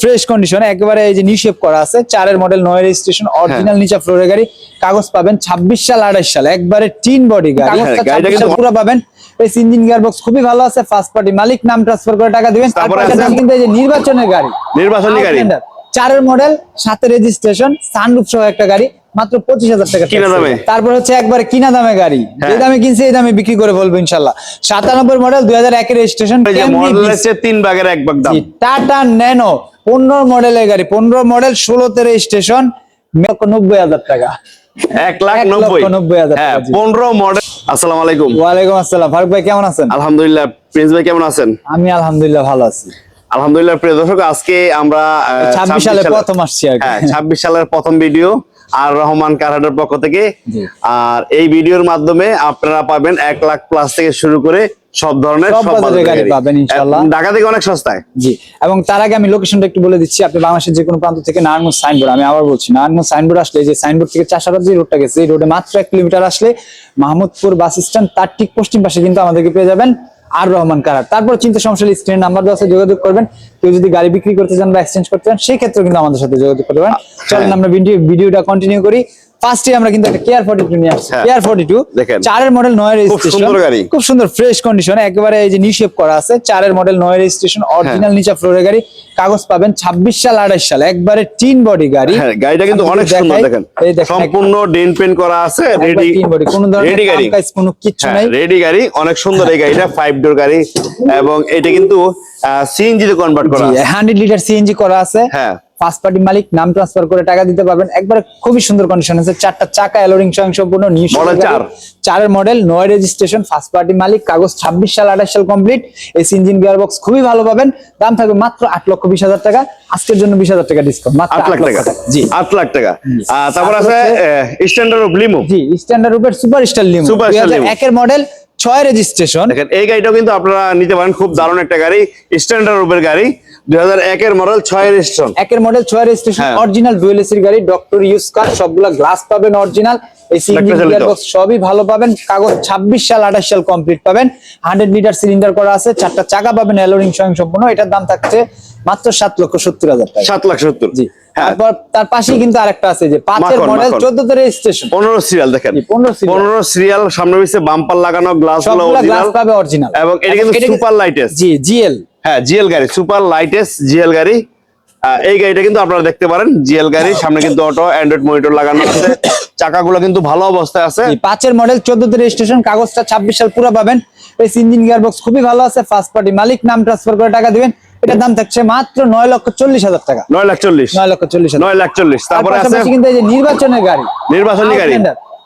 Fresh কন্ডিশনে একেবারে এই যে নিশেপ করা আছে চারের মডেল নয় রেজিস্ট্রেশন অরিজিনাল নিচা ফ্লোরের গাড়ি। কাগজ পাবেন ছাব্বিশ সাল আঠাশ সাল একবারে টিন বডি গাড়ি। হ্যাঁ, কাগজটা গাড়িটা 26 সাল কিন্তু- পুরো পাবেন। এই ইঞ্জিন গিয়ার বক্স খুবই ভালো আছে ফার্স্ট পার্টি মালিক নাম ট্রান্সফার করে টাকা দিবেন। কিন্তু এই যে নির্বাচনের গাড়ি। নির্বাচনী গাড়ি। চারের মডেল সাথে রেজিস্ট্রেশন সানরুফ সহ একটা গাড়ি মাত্র পঁচিশ হাজার টাকা কিনা দামে? তারপর হচ্ছে একবারে কিনা দামে গাড়ি। যে হ্যাঁ। দামে কিনছে এই দামে বিক্রি করে বলব ইনশাল্লাহ। সাতানব্বই মডেল দুই হাজার একের রেজিস্ট্রেশন তিন ভাগের এক ভাগ দাম। টাটা ন্যানো পনেরো মডেলের গাড়ি পনেরো মডেল ষোলোতে রেজিস্ট্রেশন নব্বই হাজার টাকা। এক লাখ নব্বই? নব্বই হাজার হ্যাঁ। পনেরো মডেল আসসালামু আলাইকুম। ওয়ালাইকুম আসসালাম। ফারুক ভাই কেমন আছেন? আলহামদুলিল্লাহ প্রিন্স ভাই কেমন আছেন? আমি আলহামদুলিল্লাহ ভালো আছি। আলহামদুলিল্লাহ প্রিয় দর্শক আজকে আমরা ছাব্বিশ সালের প্রথম আসছি হ্যাঁ ছাব্বিশ সালের প্রথম ভিডিও আর রহমান কারহাটের পক্ষ থেকে আর এই ভিডিওর মাধ্যমে আপনারা পাবেন এক লাখ প্লাস থেকে শুরু করে সব ধরনের সব বাজারের গাড়ি গাড়ি। পাবেন ইনশাআল্লাহ। ঢাকা থেকে অনেক সস্তায় জি এবং তার আগে আমি লোকেশনটা একটু বলে দিচ্ছি আপনি বাংলাদেশের যে কোনো প্রান্ত থেকে নারায়ণগঞ্জ সাইনবোর্ড আমি আবার বলছি নারায়ণগঞ্জ সাইনবোর্ড আসলে যে সাইনবোর্ড থেকে চাষাবাদ যে রোডটা গেছে এই রোডে মাত্র এক কিলোমিটার আসলে মাহমুদপুর বাস স্ট্যান্ড তার ঠিক পশ্চিম পাশে কিন্তু আমাদেরকে পেয়ে যাবেন আর রহমান কারার তারপর চিন্তা সমস্যা স্ক্রিন নাম্বার দেওয়া আছে যোগাযোগ করবেন। কেউ যদি গাড়ি বিক্রি করতে চান বা এক্সচেঞ্জ করতে চান সেই ক্ষেত্রে কিন্তু আমাদের সাথে যোগাযোগ করতে পারেন। চলেন আমরা ভিডিও ভিডিওটা কন্টিনিউ করি। ফার্স্টে আমরা কিন্তু একটা কেয়ার ফর্টি টু নিয়ে আসছি। হ্যাঁ। কেয়ার ফর্টি টু চারের মডেল নয় রেজিস্ট্রেশন গাড়ি। খুব সুন্দর ফ্রেশ কন্ডিশনে একেবারে এই যে নিশেপ করা আছে। চারের মডেল নয় রেজিস্ট্রেশন অরিজিনাল নিচা ফ্লোরের গাড়ি। কাগজ পাবেন ছাব্বিশ সাল আঠাশ সাল। একবারে টিন বডি গাড়ি। হ্যাঁ গাড়িটা কিন্তু অনেক সুন্দর দেখেন সম্পূর্ণ ডেন পেন করা আছে রেডি বডি কোনো রেডি গাড়ি। কোনো কিচ্ছু হ্যাঁ নাই। রেডি গাড়ি অনেক সুন্দর এই গাড়িটা ফাইভ ডোর গাড়ি। এবং এটা কিন্তু সিএনজি তে কনভার্ট করা আছে। হান্ড্রেড লিটার সিএনজি করা আছে। হ্যাঁ। ফার্স্ট পার্টি মালিক নাম ট্রান্সফার করে টাকা দিতে পারবেন। একবারে খুবই সুন্দর কন্ডিশন আছে। চারটা চাকা অ্যালোরিং স্বয়ং সম্পূর্ণ চারের মডেল নয় রেজিস্ট্রেশন ফার্স্ট পার্টি মালিক কাগজ ছাব্বিশ সাল আঠাশ সাল complete AC engine gear box খুবই ভালো পাবেন। দাম থাকবে মাত্র আট লক্ষ বিশ হাজার টাকা। আজকের জন্য বিশ হাজার টাকা ডিসকাউন্ট মাত্র আট লাখ টাকা। জি। আট লাখ টাকা। তারপর আছে standard of Limo G standard রূপের সুপার স্টার লিমো সুপার। একের মডেল ছয় রেজিস্ট্রেশন দেখেন এই গাড়িটাও কিন্তু আপনারা নিতে পারেন। খুব দারুণ একটা গাড়ি। স্ট্যান্ডার্ড রূপের গাড়ি। দুই হাজার একের মডেল ছয় রেজিস্ট্রেশন। একের মডেল ছয় রেজিস্ট্রেশন হ্যাঁ। অরিজিনাল ডুয়েল এসির গাড়ি ডক্টর ইউজ কার সবগুলা গ্লাস পাবেন অরিজিনাল এসি সবই ভালো পাবেন। কাগজ ছাব্বিশ সাল আঠাশ সাল কমপ্লিট পাবেন। হান্ড্রেড লিটার সিলিন্ডার করা আছে চারটা চাকা পাবেন অ্যালোরিং স্বয়ং সম্পূর্ণ এটার দাম থাকছে মাত্র সাত লক্ষ সত্তর হাজার টাকা। সাত লাখ সত্তর। জি। হ্যাঁ। তারপর তার পাশেই কিন্তু আরেকটা আছে যে পাঁচের মডেল মাখন। চোদ্দতে রেজিস্ট্রেশন পনেরো সিরিয়াল দেখেন। জি, 15 serial। পনেরো সিরিয়াল সামনে পিছিয়ে বাম্পার লাগানো গ্লাসগুলো সবগুলা গ্লাস পাবে অরিজিনাল এবং এটা কিন্তু সুপার লাইটেস্ট জি জিএল হ্যাঁ জিএল গাড়ি সুপার লাইটেস্ট জিএল গাড়ি। এই গাড়িটা কিন্তু আপনারা দেখতে পারেন জিএল গাড়ি। সামনে কিন্তু অটো অ্যান্ড্রয়েড মনিটর লাগানো আছে। চাকাগুলো কিন্তু ভালো অবস্থায় আছে। পাঁচের মডেল চোদ্দতে রেজিস্ট্রেশন কাগজটা ছাব্বিশ সাল পুরো পাবেন। এই ইঞ্জিন গিয়ার বক্স খুবই ভালো আছে ফার্স্ট পার্টি মালিক নাম ট্রান্সফার করে টাকা দিবেন। এটার দাম থাকছে মাত্র নয় লক্ষ চল্লিশ হাজার টাকা। নয় লাখ চল্লিশ। নয় লক্ষ চল্লিশ নয় লাখ চল্লিশ। তার তারপরে কিন্তু এই যে নির্বাচনের গাড়ি। নির্বাচনী গাড়ি।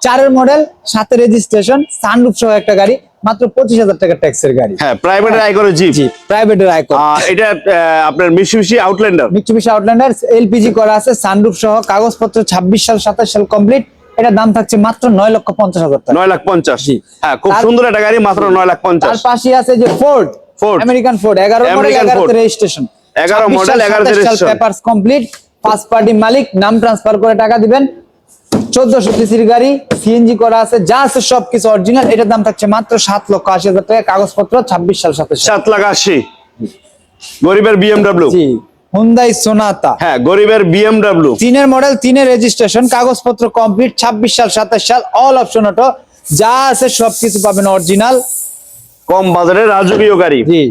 চারের মডেল সাথে রেজিস্ট্রেশন সানরুফ সহ একটা গাড়ি। মাত্র পঁচিশ হাজার টাকা ট্যাক্সের গাড়ি। হ্যাঁ প্রাইভেট আই করে জিপ জি প্রাইভেটের আইকন এটা আপনার মিশিমিশি আউটল্যান্ডার মিচুবিশি আউটল্যান্ডার এলপিজি করা আছে সানরুফ সহ কাগজপত্র ছাব্বিশ সাল সাতাশ সাল কমপ্লিট এটা দাম থাকছে মাত্র নয় লক্ষ পঞ্চাশ হাজার টাকা। নয় লাখ পঞ্চাশ। হ্যাঁ খুব সুন্দর একটা গাড়ি মাত্র নয় লাখ তার পঞ্চাশ পাশে আছে যে ফোর্ড Ford। আমেরিকান ফোর্ড এগারো মডেল Ford। রেজিস্ট্রেশন 11 model, 11 তে registration। Papers complete first party মালিক নাম ট্রান্সফার করে টাকা দিবেন। চোদ্দশো সিসির গাড়ি সিএনজি করা আছে যা আছে সবকিছু অরিজিনাল এটার দাম থাকছে মাত্র সাত লক্ষ আশি হাজার টাকা কাগজপত্র ছাব্বিশ সাল সাত লাখ আশি। গরিবের বিএমডাব্লিউ জি হুন্দাই সোনাতা হ্যাঁ গরিবের বিএমডাব্লিউ তিনের মডেল তিনের রেজিস্ট্রেশন কাগজপত্র কমপ্লিট ছাব্বিশ সাল সাতাশ সাল অল অপশন অটো যা আছে সবকিছু পাবেন অরিজিনাল কম বাজারের রাজকীয় গাড়ি। জি।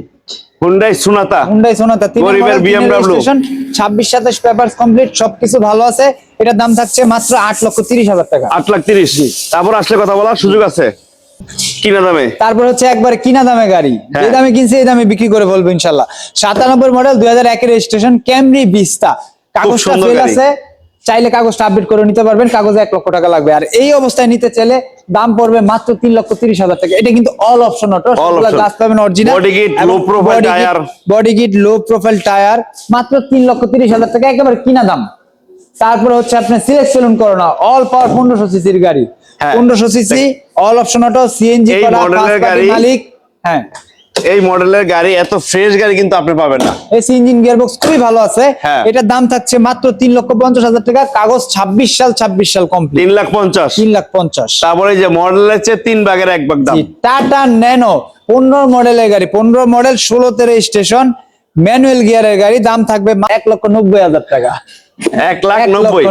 হুন্ডাই সুনাতা হুন্ডাই সোনাতা তিনের গরিবের মডেল, তিনের রেজিস্ট্রেশন ছাব্বিশ সাতাশ পেপারস কমপ্লিট সবকিছু ভালো আছে। এটার দাম থাকছে মাত্র আট লক্ষ তিরিশ হাজার টাকা। আট লাখ তিরিশ। তারপর আসলে কথা বলার সুযোগ আছে? কিনা দামে? তারপর হচ্ছে একবারে কিনা দামে গাড়ি। যে হ্যাঁ। দামে কিনছে এই দামে বিক্রি করে বলব ইনশাল্লাহ। সাতানব্বই মডেল দুই হাজার একের রেজিস্ট্রেশন ক্যামরি বিস্তা কাগজটা ফেল আছে। চাইলে কাগজটা আপডেট করে নিতে পারবেন। কাগজে এক লক্ষ টাকা লাগবে। আর এই অবস্থায় নিতে চাইলে দাম পড়বে মাত্র তিন লক্ষ তিরিশ হাজার টাকা। এটা কিন্তু অল অপশন অটো গ্লাস পাবেন original profile tire। Body kit low profile tyre মাত্র তিন লক্ষ তিরিশ হাজার টাকা। একেবারে কিনা দাম। তারপরে হচ্ছে আপনার select saloon Corona all power পনেরোশো সিসির গাড়ি। হ্যাঁ। পনেরোশো CC all option auto CNG করা মালিক হ্যাঁ। এই মডেলের গাড়ি এত ফ্রেশ গাড়ি কিন্তু আপনি পাবেন না। এসি ইঞ্জিন গিয়ারবক্স খুবই ভালো আছে। হ্যাঁ। এটার দাম থাকছে মাত্র তিন লক্ষ পঞ্চাশ হাজার টাকা কাগজ ছাব্বিশ সাল ছাব্বিশ সাল কমপ্লিট তিন লাখ পঞ্চাশ। তিন লাখ পঞ্চাশ। তারপরে যে মডেলের চেয়ে তিন ভাগের এক ভাগ দাম। টাটা ন্যানো পনেরো মডেলের গাড়ি পনেরো মডেল ষোলোতে রেজিস্ট্রেশন ম্যানুয়াল গিয়ারের গাড়ি দাম থাকবে এক লক্ষ নব্বই হাজার টাকা। এক লাখ নব্বই।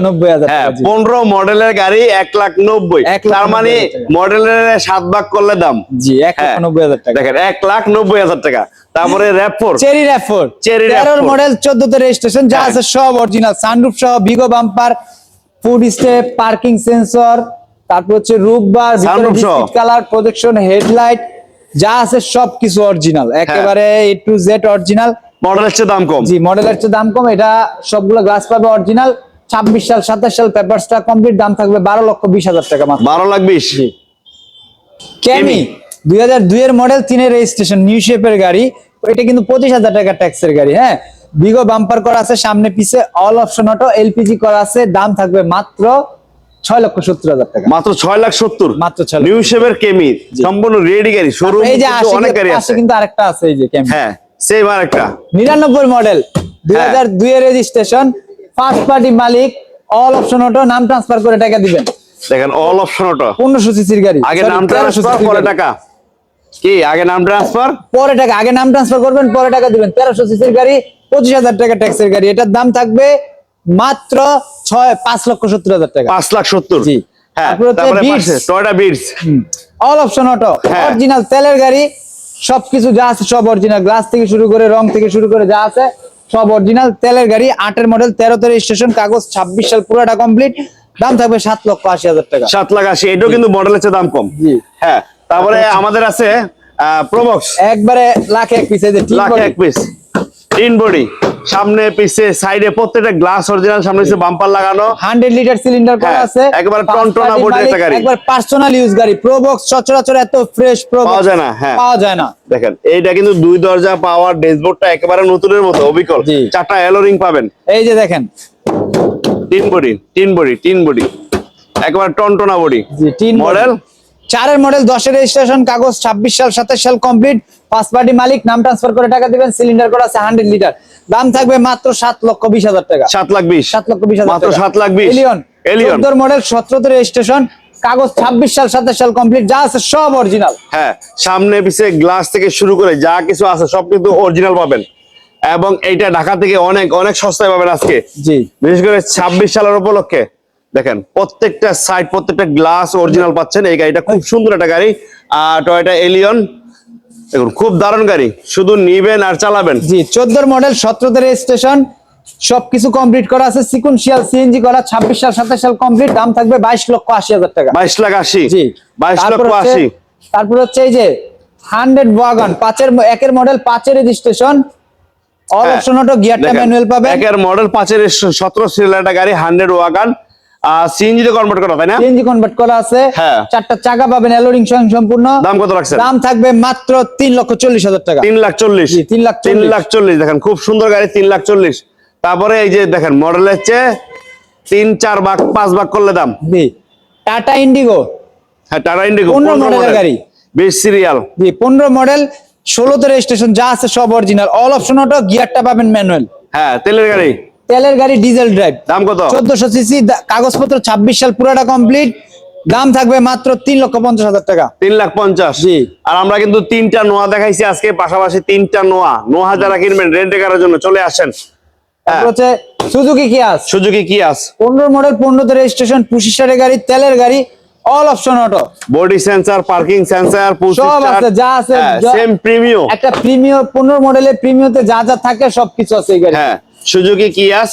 হ্যাঁ পনেরো মডেলের গাড়ি এক লাখ নব্বই। তার মানে। মডেলের সাত ভাগ করলে দাম। জি এক লক্ষ হ্যাঁ। নব্বই হাজার টাকা। দেখেন এক লাখ নব্বই হাজার টাকা। তারপরে র্যাপ চেরি র্যাফোর Cherry তেরোর RAV4 মডেল চোদ্দতে রেজিস্ট্রেশন যা হ্যাঁ। আছে সব অরিজিনাল সানরুফ সহ Vigo bumper foot step parking sensor তারপর হচ্ছে roof bar colour projection headlight যা আছে সব কিছু অরিজিনাল হ্যাঁ। একেবারে এ টু জেড অরিজিনাল মডেলের চেয়ে দাম কম? জি মডেলের চেয়ে দাম কম। এটা সবগুলো গ্লাস পাবে অরিজিনাল ছাব্বিশ সাল সাতাশ সাল পেপারসটা কমপ্লিট দাম থাকবে বারো লক্ষ বিশ হাজার টাকা মাত্র। বারো লাখ বিশ? ক্যামি দুই হাজার দুই এর মডেল তিনের রেজিস্ট্রেশন নিউ শেপের গাড়ি। এটা কিন্তু পঁচিশ হাজার টাকা ট্যাক্সের গাড়ি হ্যাঁ? বিগো বাম্পার করা আছে সামনে পিছে অল অপশন অটো এলপিজি করা আছে দাম থাকবে মাত্র ছয় লক্ষ সত্তর হাজার টাকা। মাত্র ছয় লাখ সত্তর? মাত্র ছয়। নিউ শেপের কেমি সম্পূর্ণ রেডি গাড়ি শোরুম এই যে অনেক গাড়ি আছে। কিন্তু আরেকটা আছে এই যে হ্যাঁ। সেম আর একটা। নিরানব্বই মডেল দুই হাজার দুই এর রেজিস্ট্রেশন ফার্স্ট পার্টি মালিক অল অপশন অটো নাম ট্রান্সফার করে টাকা দিবেন। দেখেন অল অপশন অটো পনেরোশো সিসির গাড়ি আগে নাম ট্রান্সফার cc র পরে টাকা। কি আগে নাম ট্রান্সফার পরে টাকা আগে নাম ট্রান্সফার করবেন পরে টাকা দিবেন। তেরোশো সিসির গাড়ি পঁচিশ হাজার টাকা ট্যাক্সের গাড়ি। এটার দাম থাকবে মাত্র ছয় পাঁচ লক্ষ সত্তর হাজার টাকা। পাঁচ লাখ সত্তর। জি। হ্যাঁ তারপরে Toyota Vitz all option auto. Original তেলের গাড়ি সবকিছু যা আছে সব অরিজিনাল গ্লাস থেকে শুরু করে রং থেকে শুরু করে যা আছে সব অরিজিনাল তেলের গাড়ি আটের মডেল তেরো তেরো স্টেশন কাগজ ছাব্বিশ সাল পুরোটা কমপ্লিট দাম থাকবে সাত লক্ষ আশি হাজার টাকা। সাত লাখ আশি এটাও কিন্তু মডেলের চেয়ে দাম কম। জি। হ্যাঁ তারপরে আমাদের আছে প্রবক্স একবারে লাখ এক পিস লাখ এক পিস ইন বডি সামনে পিছে সাইডে প্রত্যেকটা গ্লাস অরিজিনাল সামনে পিছে বাম্পার লাগানো। 100 লিটার সিলিন্ডার করা হ্যাঁ, আছে। একেবারে টনটনা body একটা গাড়ি। একবার পার্সোনাল ইউজ গাড়ি। প্রোবক্স সচরাচর এত ফ্রেশ প্রোবক্স পাওয়া যায় না, হ্যাঁ। পাওয়া যায় না। দেখেন এইটা কিন্তু দুই দরজা পাওয়ার ড্যাশবোর্ডটা একেবারে নতুনের মতো অবিকল। চারটা এলোরিং পাবেন। এই যে দেখেন। তিন বডি তিন বডি তিন বডি। একবার টনটনা বডি। জি তিন মডেল চারের মডেল দশের রেজিস্ট্রেশন কাগজ ছাব্বিশ সাল সাতাশ সাল কমপ্লিট পাঁচ পার্টি মালিক নাম ট্রান্সফার করে টাকা দিবেন সিলিন্ডার করা আছে হান্ড্রেড লিটার দাম থাকবে মাত্র সাত লক্ষ বিশ হাজার টাকা। সাত লাখ বিশ। সাত লক্ষ বিশ হাজার মাত্র সাত লাখ বিশ। এলিয়ন এলিয়ন মডেল সতেরোতে রেজিস্ট্রেশন কাগজ ছাব্বিশ সাল সাতাশ সাল কমপ্লিট যা আছে সব অরিজিনাল হ্যাঁ সামনে পিছে গ্লাস থেকে শুরু করে যা কিছু আছে সব কিন্তু অরিজিনাল পাবেন। এবং এইটা ঢাকা থেকে অনেক অনেক সস্তায় পাবেন আজকে। জি। বিশেষ করে ছাব্বিশ সালের উপলক্ষে। দেখেন প্রত্যেকটা সাইড প্রত্যেকটা গ্লাস অরিজিনাল পাচ্ছেন। এই গাড়িটা খুব সুন্দর একটা গাড়ি। আর টয়টা এলিয়ন দেখুন খুব দারুণ গাড়ি। শুধু নিবেন আর চালাবেন। জি চোদ্দোর মডেল সতেরোতে রেজিস্ট্রেশন সবকিছু কমপ্লিট করা আছে। সিকুয়েন্সিয়াল সিএনজি করা ছাব্বিশ সাল সাতাশ সাল কমপ্লিট দাম থাকবে বাইশ লক্ষ আশি হাজার টাকা। বাইশ লাখ আশি। জি। বাইশ লক্ষ আশি। তারপর হচ্ছে এই যে হান্ড্রেড ওয়াগন পাঁচের একের মডেল পাঁচের রেজিস্ট্রেশন অল অপশন অটো গিয়ারটা ম্যানুয়াল পাবেন। একের মডেল পাঁচের সতেরো একটা গাড়ি হান্ড্রেড ওয়াগান। সিএনজি তে কনভার্ট করা তাই না? সিএনজি কনভার্ট করা আছে। হ্যাঁ। চারটা চাকা পাবেন সহ সম্পূর্ণ। দাম কত রাখছেন? দাম থাকবে মাত্র লক্ষ চল্লিশ হাজার টাকা। লাখ চল্লিশ। জি, তিন লাখ তিন লাখ চল্লিশ। দেখেন খুব সুন্দর গাড়ি তিন লাখ চল্লিশ। তারপরে এই যে দেখেন মডেলের চেয়ে তিন চার ভাগ পাঁচ ভাগ করলে দাম। জি। টাটা ইন্ডিগো। হ্যাঁ টাটা ইন্ডিগো পনেরো মডেলের গাড়ি। বিশ সিরিয়াল জি পনেরো মডেল ষোলোতে রেজিস্ট্রেশন যা আছে সব অরিজিনাল অল অপশন অটো গিয়ারটা পাবেন ম্যানুয়াল হ্যাঁ তেলের গাড়ি। তেলের গাড়ি ডিজেল ড্রাইভ দাম কত? চোদ্দশো সিসি কাগজপত্র ছাব্বিশ সাল পুরোটা কমপ্লিট দাম থাকবে মাত্র তিন লক্ষ পঞ্চাশ হাজার টাকা। তিন লাখ পঞ্চাশ। আর আমরা কিন্তু তিনটা নোয়া দেখাইছি আজকে পাশাপাশি তিনটা নোয়া। নোয়া যারা কিনবেন রেন্টে করার জন্য চলে আসেন। হচ্ছে সুজুকি কিয়াস সুজুকি কিয়াস পনেরো মডেল পনেরোতে রেজিস্ট্রেশন পঁচিশ সালের গাড়ি তেলের গাড়ি all option auto body sensor parking sensor সব আছে, যা আছে, যা- সেম প্রিমিয়াম একটা প্রিমিয়ার পনেরো মডেলের প্রিমিয়তে যা যা থাকে সবকিছু আছে এই গাড়ি হ্যাঁ। সুজুকি কিয়াস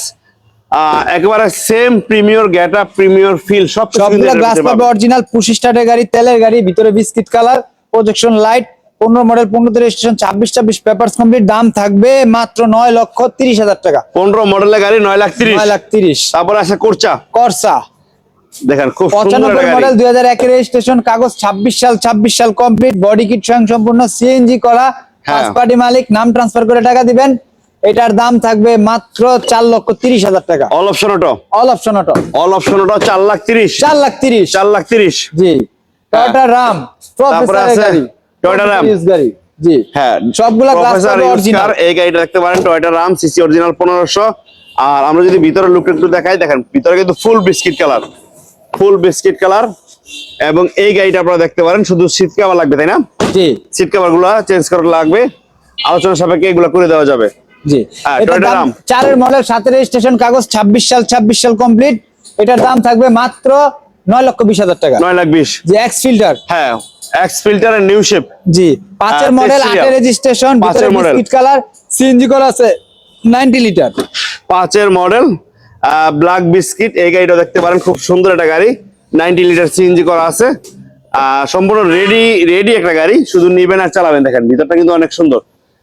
একেবারে সেম প্রিমিয়র গেটা প্রিমিয়র ফিল সব সবগুলো গ্লাস পাবে অরিজিনাল পঁচিশ স্টার্টের গাড়ি তেলের গাড়ি ভিতরে বিস্কিট কালার প্রজেকশন লাইট পনেরো মডেল পনেরোতে রেজিস্ট্রেশন ছাব্বিশ ছাব্বিশ পেপার কমপ্লিট দাম থাকবে মাত্র নয় লক্ষ তিরিশ হাজার টাকা। পনেরো মডেলের গাড়ি নয় লাখ তিরিশ। নয় লাখ তিরিশ। তারপরে আসে কোরচা। করসা দেখেন খুব পঁচানব্বই মডেল দুই হাজার একের রেজিস্ট্রেশন কাগজ ছাব্বিশ সাল ছাব্বিশ সাল কমপ্লিট বডি কিট স্বয়ং সম্পূর্ণ সিএনজি করা হ্যাঁ। পার্টি মালিক নাম ট্রান্সফার করে টাকা দিবেন। এটার দাম থাকবে মাত্র চার লক্ষ তিরিশ হাজার টাকা। All option auto all option auto all option auto চার লাখ তিরিশ। চার লাখ তিরিশ। চার লাখ তিরিশ। জি। টয়োটা রাম গাড়ি। গাড়ি। জি। হ্যাঁ সবগুলা অরিজিনাল এই গাড়িটা দেখতে পারেন টয়টা রাম সিসি অরিজিনাল পনেরোশো। আর আমরা যদি ভিতরে লুকটা একটু দেখাই দেখেন ভিতরে কিন্তু full biscuit colour full biscuit colour এবং এই গাড়িটা আপনারা দেখতে পারেন শুধু সিট কভার লাগবে তাই না? জি। সিট কভারগুলা চেঞ্জ করা লাগবে। আলোচনা সাপেক্ষে এগুলো করে দেওয়া যাবে। জি। হ্যাঁ, দাম রাম। চারের মডেল সাতের রেজিস্ট্রেশন কাগজ ছাব্বিশ সাল ছাব্বিশ সাল কমপ্লিট এটার দাম থাকবে মাত্র নয় লক্ষ বিশ হাজার টাকা। নয় লাখ বিশ। এক্স ফিল্টার হ্যাঁ এক্স ফিল্টার এর নিউ শেপ জি পাঁচের মডেল আটের serial। রেজিস্ট্রেশন পাঁচের ভিতরে। বিস্কিট কালার সিএনজি করা আছে নাইনটি লিটার পাঁচের মডেল ব্ল্যাক বিস্কিট এই গাড়িটা দেখতে পারেন খুব সুন্দর একটা গাড়ি। নাইনটি লিটার সিএনজি করা আছে। সম্পূর্ণ রেডি রেডি একটা গাড়ি শুধু নিবেন আর চালাবেন দেখেন ভিতরটা কিন্তু অনেক সুন্দর।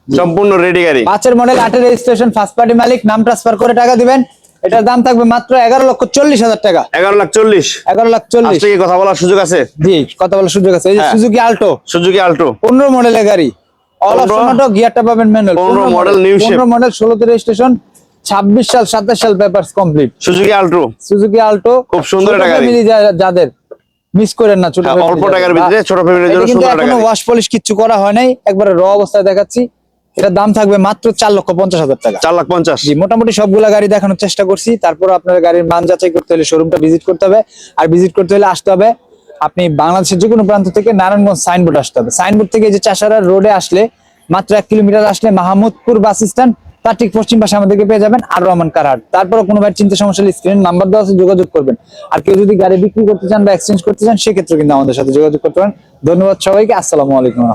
সম্পূর্ণ রেডি গাড়ি। পাঁচের মডেল আটের রেজিস্ট্রেশন ফার্স্ট পার্টি মালিক নাম ট্রান্সফার করে টাকা দিবেন। এটার দাম থাকবে মাত্র এগারো লক্ষ চল্লিশ হাজার টাকা। এগারো লাখ চল্লিশ। এগারো লাখ চল্লিশ। কথা বলার সুযোগ আছে? জি কথা বলার সুযোগ আছে। এই যে হ্যাঁ। সুজুকি আল্টো সুজুকি আল্টো পনেরো মডেলের গাড়ি। অল অপশন অটো গিয়ারটা পাবেন ম্যানুয়াল 15 model new shape। পনেরো মডেল ষোলোতে রেজিস্ট্রেশন ছাব্বিশ সাল সাতাশ সাল complete Suzuki Alto Suzuki Alto খুব সুন্দর একটা গাড়ি। যাদের। মিস করেন না ছোট হ্যাঁ, অল্প টাকার ভিতরে ছোট ফ্যামিলির জন্য কিন্তু সুন্দর একটা গাড়ি। ওয়াশ পলিশ কিছু করা হয় নাই। একবারে র অবস্থায় দেখাচ্ছি। এটার দাম থাকবে মাত্র চার লক্ষ পঞ্চাশ হাজার টাকা। চার লাখ পঞ্চাশ। জি মোটামুটি সবগুলা গাড়ি দেখানোর চেষ্টা করছি। তারপর আপনার গাড়ির মান যাচাই করতে হলে শোরুমটা ভিজিট করতে হবে। আর ভিজিট করতে হলে আসতে হবে। আপনি বাংলাদেশের যে কোনো প্রান্ত থেকে নারায়ণগঞ্জ সাইনবোর্ড আসতে হবে। সাইনবোর্ড থেকে যে চাষারা রোডে আসলে মাত্র এক কিলোমিটার আসলে মাহমুদপুর বাস স্ট্যান্ড তার ঠিক পশ্চিম পাশে আমাদেরকে পেয়ে যাবেন আর রহমান কারহাট তারপরে কোনো ভাই চিন্তা সমস্যা স্ক্রিন নাম্বার দেওয়া আছে যোগাযোগ করবেন। আর কেউ যদি গাড়ি বিক্রি করতে চান বা এক্সচেঞ্জ করতে চান সেক্ষেত্রে কিন্তু আমাদের সাথে যোগাযোগ করতে পারেন। ধন্যবাদ সবাইকে। আসসালামু আলাইকুম।